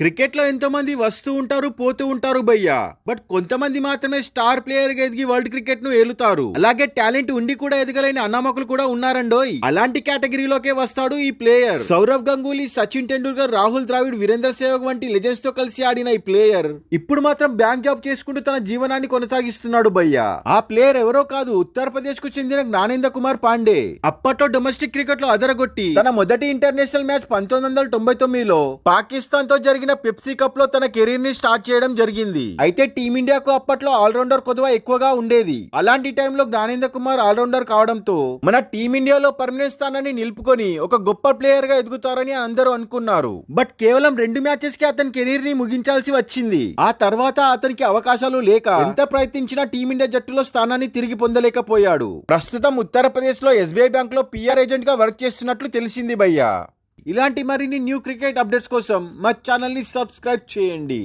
క్రికెట్లో మంది వస్తూ ఉంటారు పోతూ ఉంటారు భయ్యా. బట్ కొంతమంది మాత్రమే స్టార్ ప్లేయర్గా ఎదిగి వరల్డ్ క్రికెట్ను ఏలుతారు. అలాగే టాలెంట్ ఉండి కూడా ఎదగలేని అన్నామకులు కూడా ఉన్నారండోయ్. అలాంటి కేటగిరీలోకే వస్తాడు ఈ ప్లేయర్. సౌరవ్ గంగూలీ సచిన్ టెండూల్కర్ రాహుల్ ద్రావిడ్ వీరేంద్ర సేవక్ వంటి లెజెండ్స్తో కలిసి ఆడిన ఈ ప్లేయర్ ఇప్పుడు మాత్రం బ్యాంక్ జాబ్ చేసుకుంటూ తన జీవనాన్ని కొనసాగిస్తున్నాడు భయ్యా. ఆ ప్లేయర్ ఎవరో కాదు ఉత్తరప్రదేశ్కు చెందిన జ్ఞానేంద్ర కుమార్ పాండే. అప్పట్లో డొమెస్టిక్ క్రికెట్లో అదరగొట్టి తన మొదటి ఇంటర్నేషనల్ మ్యాచ్ పంతొమ్మిది వందల తొంభై తొమ్మిదిలో పాకిస్తాన్తో జరిగిన పెప్సీ కప్లో తన కెరీర్ని స్టార్ట్ చేయడం జరిగింది. అయితే టీమిండియాకు అప్పట్లో ఆల్రౌండర్ కొద్దిగా ఎక్కువగా ఉండేది. అలాంటి టైంలో జ్ఞానేంద్ర కుమార్ ఆల్రౌండర్ కావడంతో మన టీమిండియాలో పర్మనెంట్ స్థానాన్ని నిలుపుకొని ఒక గొప్ప ప్లేయర్గా ఎదుగుతారని అందరూ అనుకున్నారు. బట్ కేవలం రెండు మ్యాచెస్కి అతని కెరీర్ని ముగించాల్సి వచ్చింది. ఆ తర్వాత అతనికి అవకాశాలు లేక ఎంత ప్రయత్నించినా టీమిండియా జట్టులో స్థానాన్ని తిరిగి పొందలేకపోయాడు. ప్రస్తుతం ఉత్తరప్రదేశ్లో ఎస్బీఐ బ్యాంక్లో పిఆర్ ఏజెంట్గా వర్క్ చేస్తున్నట్లు తెలిసింది భయ్యా. ఇలాంటి మరిన్ని న్యూ క్రికెట్ అప్డేట్స్ కోసం మా ఛానల్ని సబ్స్క్రైబ్ చేయండి.